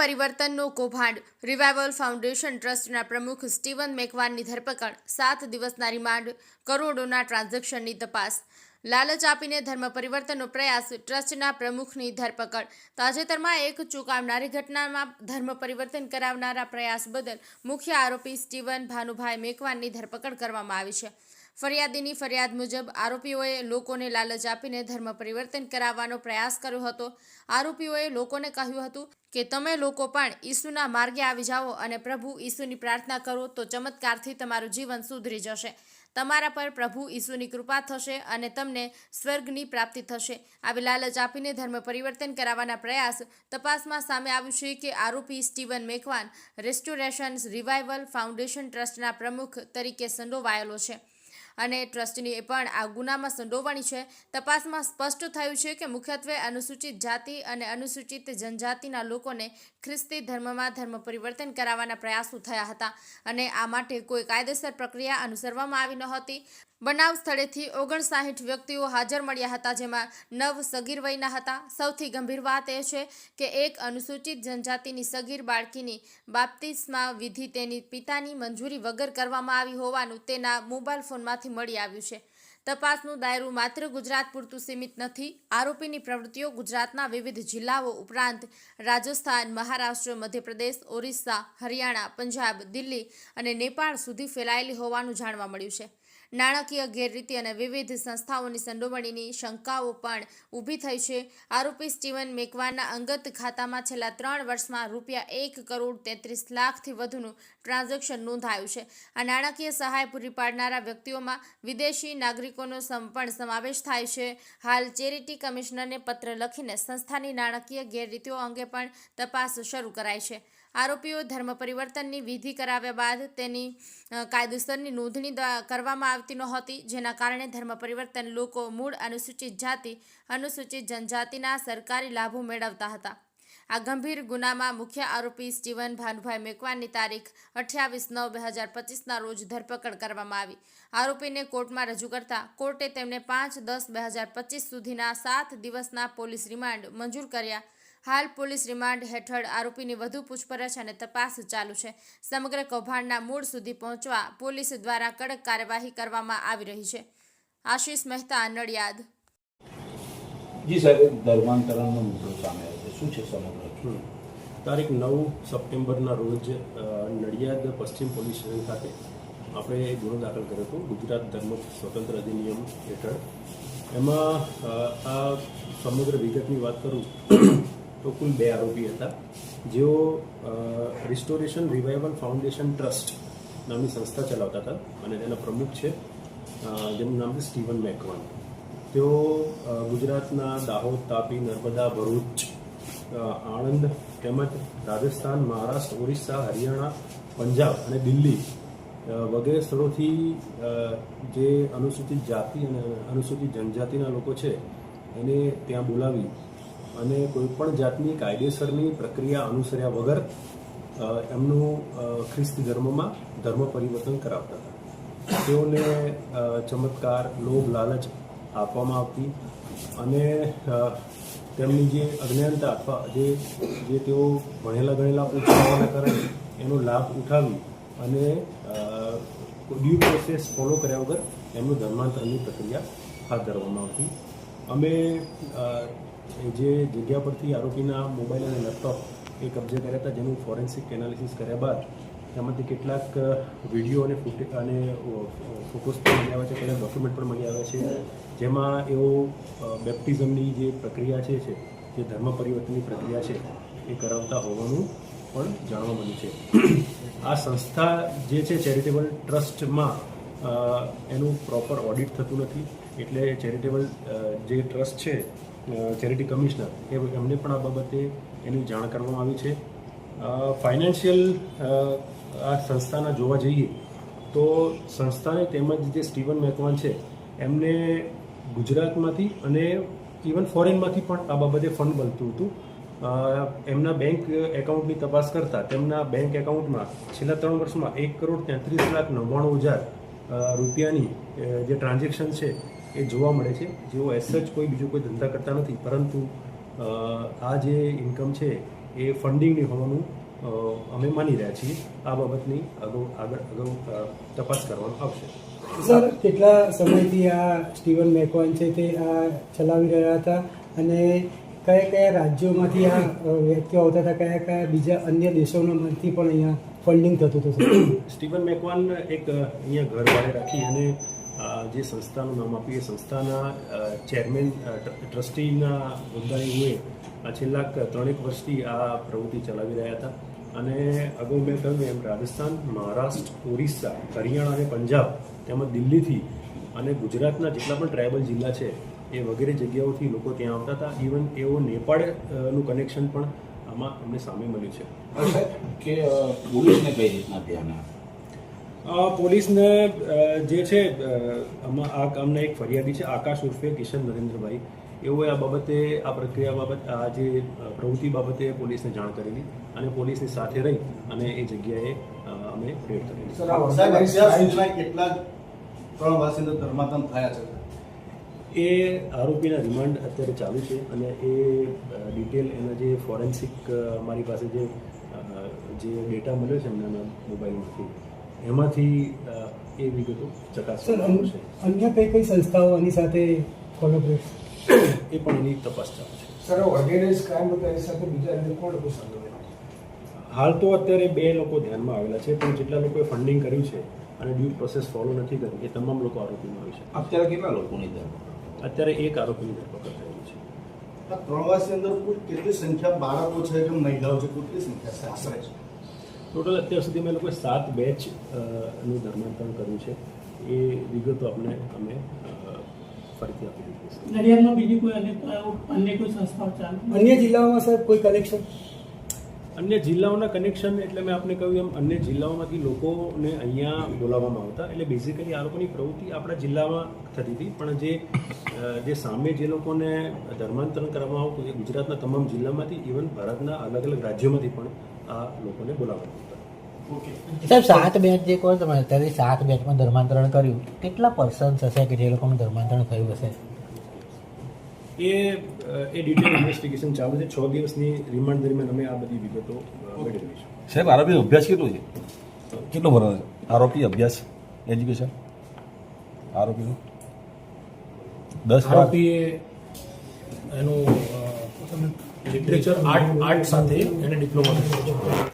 પરિવર્તનનો કૌભાંડ. Revival foundation ટ્રસ્ટના પ્રમુખ સ્ટીવન મેકવાનની ધરપકડ. સાત દિવસના રિમાન્ડ. કરોડોના ટ્રાન્ઝેક્શનની તપાસ. લાલચ આપીને ધર્મ પરિવર્તનનો પ્રયાસ. ટ્રસ્ટના પ્રમુખની ધરપકડ. તાજેતરમાં એક ચૂકાવનારી ઘટનામાં ધર્મ પરિવર્તન કરાવનારા પ્રયાસ બદલ મુખ્ય આરોપી સ્ટીવન ભાનુભાઈ મેકવાનની ધરપકડ કરવામાં આવી છે. ફરિયાદીની ફરિયાદ મુજબ આરોપીઓએ લોકોને લાલચ આપીને ધર્મ પરિવર્તન કરાવવાનો પ્રયાસ કર્યો હતો. આરોપીઓએ લોકોને કહ્યું હતું કે, તમે લોકો પણ ઈસુના માર્ગે આવી જાઓ અને પ્રભુ ઈસુની પ્રાર્થના કરો તો ચમત્કારથી તમારું જીવન સુધરી જશે. તમારા પર પ્રભુ ઈસુની કૃપા થશે અને તમને સ્વર્ગની પ્રાપ્તિ થશે. આવી લાલચ આપીને ધર્મ પરિવર્તન કરાવવાના પ્રયાસ તપાસમાં સામે આવ્યું છે કે, આરોપી Steven Macwan restoration revival foundation ટ્રસ્ટના પ્રમુખ તરીકે સંડોવાયેલો છે. અને ટ્રસ્ટની પણ આ ગુનામાં સંડોવણી છે. તપાસમાં સ્પષ્ટ થયું છે કે મુખ્યત્વે અનુસૂચિત જાતિ અને અનુસૂચિત જનજાતિના લોકોને ખ્રિસ્તી ધર્મમાં ધર્મ પરિવર્તન કરાવવાના પ્રયાસો થયા હતા અને આ માટે કોઈ કાયદેસર પ્રક્રિયા અનુસરવામાં આવી નહોતી બનાવ સ્થળેથી ઓગણસાઠ વ્યક્તિઓ હાજર મળ્યા હતા, જેમાં નવ સગીર વયના હતા. સૌથી ગંભીર વાત એ છે કે એક અનુસૂચિત જનજાતિની સગીર બાળકીની બાપ્તિસ્મા વિધિ તેની પિતાની મંજૂરી વગર કરવામાં આવી હોવાનું તેના મોબાઈલ ફોનમાંથી મળી આવ્યું છે. તપાસનું દાયરું માત્ર ગુજરાત પૂરતું સીમિત નથી. આરોપીની પ્રવૃત્તિઓ ગુજરાતના વિવિધ જિલ્લાઓ ઉપરાંત રાજસ્થાન, મહારાષ્ટ્ર, મધ્યપ્રદેશ, ઓરિસ્સા, હરિયાણા, પંજાબ, દિલ્હી અને નેપાળ સુધી ફેલાયેલી હોવાનું જાણવા મળ્યું છે. નાણાકીય ગેરરીતિ અને વિવિધ સંસ્થાઓની સંડોવણીની શંકાઓ પણ ઊભી થઈ છે. આરોપી સ્ટીવન મેકવાનના અંગત ખાતામાં છેલ્લા ત્રણ વર્ષમાં રૂપિયા એક કરોડ તેત્રીસ લાખથી વધુનું ટ્રાન્ઝેક્શન નોંધાયું છે. આ નાણાકીય સહાય પૂરી પાડનારા વ્યક્તિઓમાં વિદેશી નાગરિકોનો પણ સમાવેશ થાય છે. હાલ ચેરિટી કમિશનરને પત્ર લખીને સંસ્થાની નાણાકીય ગેરરીતિઓ અંગે પણ તપાસ શરૂ કરાઈ છે. આરોપીઓ ધર્મ પરિવર્તનની વિધિ કરાવ્યા બાદ તેની કાયદેસરની નોંધણી કરવામાં આવતી નહોતી, જેના કારણે ધર્મ પરિવર્તન, લોકો, મૂળ, અનુસૂચિત જાતિ, અનુસૂચિત જનજાતિના સરકારી લાભો મેળવતા હતા. આ ગંભીર ગુનામાં મુખ્ય આરોપી સ્ટીવન ભાનુભાઈ મેકવાનની તારીખ અઠ્યાવીસ નવ બે હજાર પચીસના રોજ ધરપકડ કરવામાં આવી. આરોપીને કોર્ટમાં રજૂ કરતા કોર્ટે તેમને પાંચ દસ બે હજાર પચીસ સુધીના સાત દિવસના પોલીસ રિમાન્ડ મંજૂર કર્યા. હાલ પોલીસ રિમાન્ડ હેઠળ આરોપીની વધુ પૂછપરછ અને તપાસ ચાલુ છે. સમગ્ર કૌભાંડના મૂળ સુધી પહોંચવા પોલીસ દ્વારા કડક કાર્યવાહી કરવામાં આવી રહી છે. આશીષ મહેતા નડિયાદ. જી સાહેબ ધર્માંતરણનો મુદ્દો સામે આવ્યો છે. શું છે સમગ્ર? તારીખ નવ સપ્ટેમ્બરના રોજ નડિયાદ પશ્ચિમ પોલીસ સ્ટેશન ખાતે આપણે ગુનો દાખલ કર્યો હતો ગુજરાત ધર્મ સ્વતંત્ર અધિનિયમ હેઠળ. એમાં આ સમગ્ર વિગતની વાત કરું તો કુલ બે આરોપી હતા. જેઓ રિસ્ટોરેશન રિવાઇવલ ફાઉન્ડેશન ટ્રસ્ટ નામની સંસ્થા ચલાવતા હતા અને તેના પ્રમુખ છે જેમનું નામ છે સ્ટીવન મેકવાન. તેઓ ગુજરાતના દાહોદ, તાપી, નર્મદા, ભરૂચ આણંદ તેમજ રાજસ્થાન, મહારાષ્ટ્ર, ઓરિસ્સા, હરિયાણા, પંજાબ અને દિલ્હી વગેરે સ્થળોથી જે અનુસૂચિત જાતિ અને અનુસૂચિત જનજાતિના લોકો છે, એને ત્યાં બોલાવી અને કોઈપણ જાતની કાયદેસરની પ્રક્રિયા અનુસર્યા વગર એમનું ખ્રિસ્ત ધર્મમાં ધર્મ પરિવર્તન કરાવતા હતા. તેઓને ચમત્કાર, લોભ, લાલચ આપવામાં આવતી અને તેમની જે અજ્ઞાનતા અથવા જે જે તેઓ ભણેલા ગણેલા ઓછા કારણે એનો લાભ ઉઠાવી અને ડ્યુ પ્રોસેસ ફોલો કર્યા વગર એમનું ધર્માંતરની પ્રક્રિયા હાથ ધરવામાં આવતી. અમે જે જગ્યા પરથી આરોપીના મોબાઈલ અને લેપટોપ એ કબજે કર્યા હતા, જેનું ફોરેન્સિક એનાલિસિસ કર્યા બાદ તેમાંથી કેટલાક વીડિયો અને ફૂટે, અને ફોટોસ પણ મળી આવ્યા છે કેટલાક ડોક્યુમેન્ટ પણ મળી આવ્યા છે. જેમાં એઓ બેપ્ટિઝમની જે પ્રક્રિયા છે જે ધર્મ પરિવર્તનની પ્રક્રિયા છે, એ કરાવતા હોવાનું પણ જાણવા મળ્યું છે. આ સંસ્થા જે છે, ચેરિટેબલ ટ્રસ્ટમાં એનું પ્રોપર ઓડિટ થતું નથી. એટલે ચેરિટેબલ જે ટ્રસ્ટ છે ચેરિટી કમિશનર, એ એમને પણ આ બાબતે એની જાણ કરવામાં આવી છે. ફાઇનાન્શિયલ આ સંસ્થાના જોવા જઈએ તો સંસ્થાને તેમજ જે સ્ટીવન મેકવાન છે, એમને ગુજરાતમાંથી અને ઇવન ફોરેનમાંથી પણ આ બાબતે ફંડ મળતું હતું. એમના બેંક એકાઉન્ટની તપાસ કરતાં તેમના બેંક એકાઉન્ટમાં છેલ્લા ત્રણ વર્ષમાં એક કરોડ તેત્રીસ લાખ નવ્વાણું હજાર રૂપિયાની જે ટ્રાન્ઝેક્શન છે એ જોવા મળે છે. જેઓ એસ સચ કોઈ બીજો કોઈ ધંધા કરતા નથી પરંતુ આ જે ઇન્કમ છે એ ફંડિંગની હોવાનું અમે માની રહ્યા છીએ. આ બાબતની અગાઉ આગળ અગાઉ તપાસ કરવામાં આવશે. સર કેટલા સમયથી આ સ્ટીવન મેકવાન છે તે આ ચલાવી રહ્યા હતા? અને કયા કયા રાજ્યોમાંથી આ વ્યક્તિઓ આવતા હતા? કયા કયા બીજા અન્ય દેશોમાંથી પણ અહીંયા ફંડિંગ થતું હતું સ્ટીવન મેકવાન એક અહીંયા ઘર ભાડે રાખી અને જે સંસ્થાનું નામ આપ્યું એ સંસ્થાના ચેરમેન ટ્રસ્ટીના હોદ્દાએ આ છેલ્લા ત્રણેક વર્ષથી આ પ્રવૃત્તિ ચલાવી રહ્યા હતા. અને અગાઉ મેં કહ્યું એમ રાજસ્થાન, મહારાષ્ટ્ર, ઓરિસ્સા, હરિયાણા અને પંજાબ તેમજ દિલ્હીથી અને ગુજરાતના જેટલા પણ ટ્રાઇબલ જિલ્લા છે એ વગેરે જગ્યાઓથી લોકો ત્યાં આવતા હતા. ઇવન એવો નેપાળનું કનેક્શન પણ આમાં અમને સામે મળ્યું છે. કે પોલીસને કઈ રીતના ધ્યાન પોલીસને જે છે આમાં આ અમને એક ફરિયાદી છે આકાશ ઉર્ફે કિશન નરેન્દ્રભાઈ. એઓએ આ બાબતે આ પ્રક્રિયા બાબત આ જે પ્રવૃત્તિ બાબતે પોલીસને જાણ કરેલી અને પોલીસની સાથે રહી અને એ જગ્યાએ અમે રેડ કરેલી કેટલા ત્રણ વર્ષની અંદર થયા છે? એ આરોપીના રિમાન્ડ અત્યારે ચાલુ છે અને એ ડિટેલ એના જે ફોરેન્સિક મારી પાસે જે જે ડેટા મળ્યો છે એમના મોબાઈલમાંથી એમાંથી એ વિગતો ચકાસવાનું છે. અન્ય કઈ કઈ સંસ્થાઓ આની સાથે કોલોબરેટ એ પણ એની તપાસ ચાલુ છે. સર ઓર્ગેનાઇઝ ક્રાઇમ હતા એ સાથે બીજા અન્ય કોણ લોકો હાલ તો અત્યારે બે લોકો ધ્યાનમાં આવેલા છે પણ જેટલા લોકોએ ફંડિંગ કર્યું છે અને ડ્યુ પ્રોસેસ ફોલો નથી કરી એ તમામ લોકો આરોપીમાં આવી છે. અત્યારે કેટલા લોકોની ધરપકડ? અત્યારે એક આરોપીની ધરપકડ થયેલી છે. પ્રવાસની અંદર કુલ કેટલી સંખ્યા બાળકો છે કે મહિલાઓ છે? કેટલી સંખ્યા? છે આશરે છે ટોટલ અત્યાર સુધી અમે લોકોએ સાત બેચનું ધર્માંતરણ કર્યું છે. એ વિગતો આપણે અમે ફરીથી આપી દીધી છે. નડિયાદમાં બીજી કોઈ અન્ય અન્ય કોઈ સંસ્થાઓ ચાલુ? અન્ય જિલ્લાઓમાં સાહેબ કોઈ કનેક્શન અન્ય જિલ્લાઓના કનેક્શન એટલે મેં આપને કહ્યું એમ અન્ય જિલ્લાઓમાંથી લોકોને અહીંયા બોલાવવામાં આવતા. એટલે બેઝિકલી આ લોકોની પ્રવૃત્તિ આપણા જિલ્લામાં થતી હતી. પણ જે જે સામે જે લોકોને ધર્માંતરણ કરવામાં આવતું એ ગુજરાતના તમામ જિલ્લામાંથી ઇવન ભારતના અલગ અલગ રાજ્યોમાંથી પણ આ લોકોને બોલાવવામાં આવતા સાહેબ સાત બેચ જે કહો તમે અત્યારે સાત બેચમાં ધર્માંતરણ કર્યું કેટલા પર્સન્સ હશે કે જે લોકોનું ધર્માંતરણ થયું હશે? એ એ ડિટેલ ઇન્વેસ્ટિગેશન ચાલુ છે. છ દિવસની રિમાન્ડ દરમિયાન અમે આ બધી વિગતો મેળવીશું સાહેબ આરોપી અભ્યાસ કેટલો છે? કેટલો ભણો છે? આરોપી અભ્યાસ એજ્યુકેશન આરોપીનું દસ આરોપી આરોપીએ એનું લિટરેચર આર્ટ આર્ટ સાથે એને ડિપ્લોમા કર્યો છે.